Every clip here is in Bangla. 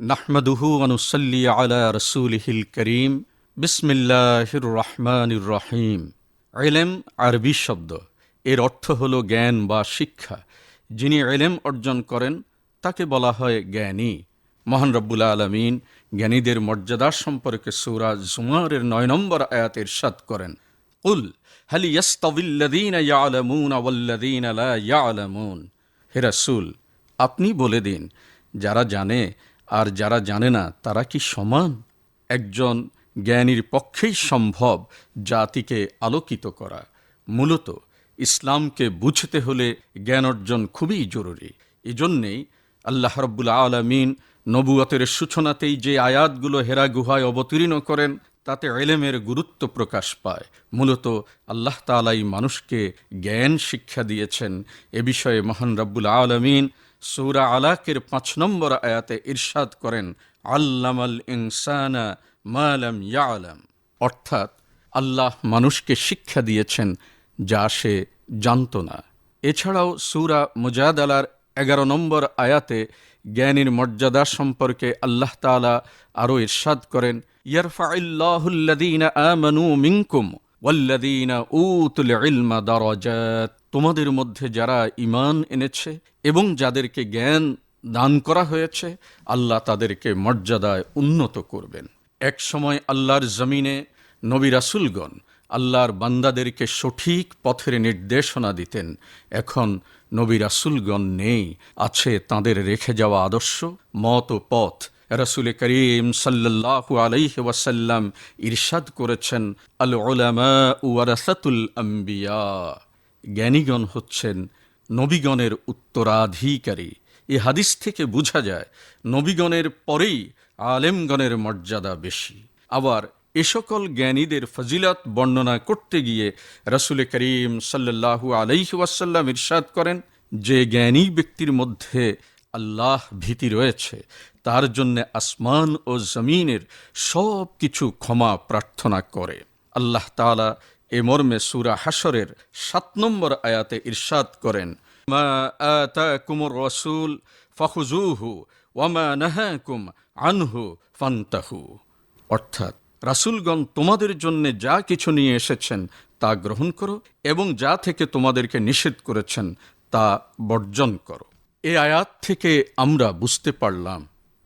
আনুসল্লি আলা করিম বিসমিল্লাহির রহমানির রহিম এলেম আরবি শব্দ। এর অর্থ হল জ্ঞান বা শিক্ষা। যিনি এলেম অর্জন করেন, তাকে বলা হয় জ্ঞানী। মহান রব্বুল আলমিন জ্ঞানীদের মর্যাদা সম্পর্কে সূরা জুমারের নয় নম্বর আয়াতের ইরশাদ করেন। উল হালি ইয়াস্তাবিল্লাযীন ইয়ালামুন ওয়াল্লাযীন লা ইয়ালামুন। হে রাসূল, আপনি বলে দিন, যারা জানে আর যারা জানে না, তারা কি সমান? একজন জ্ঞানীর পক্ষেই সম্ভব জাতিকে আলোকিত করা। মূলত ইসলামকে বুঝতে হলে জ্ঞান অর্জন খুবই জরুরি। এজন্যেই আল্লাহ রব্বুল আলমিন নবুয়তের সূচনাতেই যে আয়াতগুলো হেরা গুহায় অবতীর্ণ করেন, তাতে এলেমের গুরুত্ব প্রকাশ পায়। মূলত আল্লাহ তালাই মানুষকে জ্ঞান শিক্ষা দিয়েছেন। এ বিষয়ে মহান রব্বুল আলমিন সৌরা আলাকের পাঁচ নম্বর আয়াতে ইরশাদ করেন, আল্লামাল ইনসানা মালাম ইয়ালাম। অর্থাৎ, আল্লাহ মানুষকে শিক্ষা দিয়েছেন যা সে জানত না। এছাড়াও সুরা মুজাদালার এগারো নম্বর আয়াতে জ্ঞানীর মর্যাদা সম্পর্কে আল্লাহ তালা আরও ইরশাদ করেন ইয়ারফাইল্লাহুল্লাদিনা আমানু মিনকুম ওয়াল্লাদিনা উতুল ইলমা দারাজাত। তোমাদের মধ্যে যারা ঈমান এনেছে এবং যাদেরকে জ্ঞান দান করা হয়েছে, আল্লাহ তাদেরকে মর্যাদায় উন্নত করবেন। এক সময় আল্লাহর জমিনে নবী রাসুলগণ আল্লাহর বান্দাদেরকে সঠিক পথের নির্দেশনা দিতেন। এখন নবী রাসুলগণ নেই, আছে তাদের রেখে যাওয়া আদর্শ, মত ও পথ। রসুল করিম সাল্লাহু আলাইহি ইরশাদ করেছেন আল ওলামা ওয়ারাসাতুল আম্বিয়া। জ্ঞানীগণ হচ্ছেন নবীগণের উত্তরাধিকারী। এ হাদিস থেকে বোঝা যায়, নবীগণের পরেই আলেমগণের মর্যাদা বেশি। আবার এ সকল জ্ঞানীদের ফজিলত বর্ণনা করতে গিয়ে রসুল করিম সাল্লাহু আলাইহি ওয়াসাল্লাম ইরশাদ করেন যে জ্ঞানী ব্যক্তির মধ্যে আল্লাহ ভীতি রয়েছে, তার জন্যে আসমান ও জমিনের সব কিছু ক্ষমা প্রার্থনা করে। আল্লাহ তালা এ মর্মে সুরা হাসরের সাত নম্বর আয়াতে ইরশাদ করেন, মা রসুল ফখুজুহু ওয়ামা আনহু ফান্তাহু। অর্থাৎ, রাসুলগণ তোমাদের জন্য যা কিছু নিয়ে এসেছেন তা গ্রহণ করো এবং যা থেকে তোমাদেরকে নিষেধ করেছেন তা বর্জন করো। এ আয়াত থেকে আমরা বুঝতে পারলাম,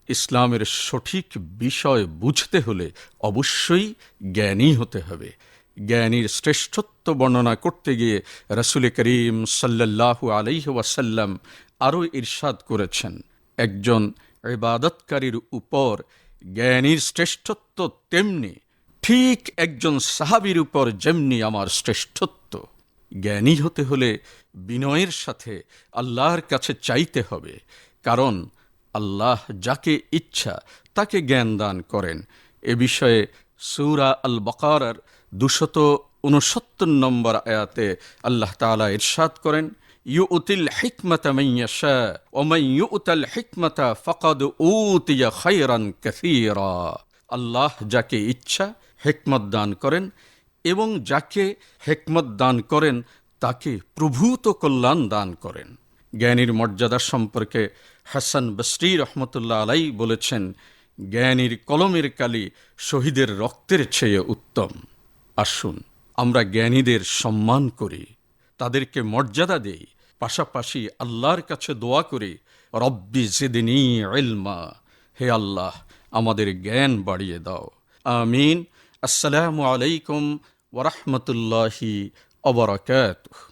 ইসলামের সঠিক বিষয় বুঝতে হলে অবশ্যই জ্ঞানী হতে হবে। জ্ঞানীর শ্রেষ্ঠত্ব বর্ণনা করতে গিয়ে রসুল করিম সাল্লাহু আলাইহ ওয়াসাল্লাম আরও ইরশাদ করেছেন। একজন ইবাদতকারীর উপর জ্ঞানীর শ্রেষ্ঠত্ব তেমনি ঠিক একজন সাহাবির উপর যেমনি আমার শ্রেষ্ঠত্ব। জ্ঞানী হতে হলে বিনয়ের সাথে আল্লাহর কাছে চাইতে হবে, কারণ আল্লাহ যাকে ইচ্ছা তাকে জ্ঞান দান করেন। এ বিষয়ে সুরা আল বকারার দুশত উনসত্তর নম্বর আয়াতে আল্লাহ তালা ইরশাদ করেন, ইউতিল হিকমত মাইয়াশা ওমাই ইউতাল হিকমতা ফকদ উতিয়া খৈরান কাসীরা। আল্লাহ যাকে ইচ্ছা হেকমত দান করেন এবং যাকে হেকমত দান করেন, তাকে প্রভূত কল্যাণ দান করেন। জ্ঞানীর মর্যাদা সম্পর্কে হাসান বসরি রহমতুল্লাহ আলাই বলেছেন, জ্ঞানীর কলমের কালি শহীদের রক্তের চেয়ে উত্তম। আসুন, আমরা জ্ঞানীদের সম্মান করি, তাদেরকে মর্যাদা দেই, পাশাপাশি আল্লাহর কাছে দোয়া করি, রব্বি জেদিনী এলমা হে আল্লাহ, আমাদের জ্ঞান বাড়িয়ে দাও। আমিন। আসসালামু আলাইকুম ওরহমতুল্লাহি অবরাকাতুহ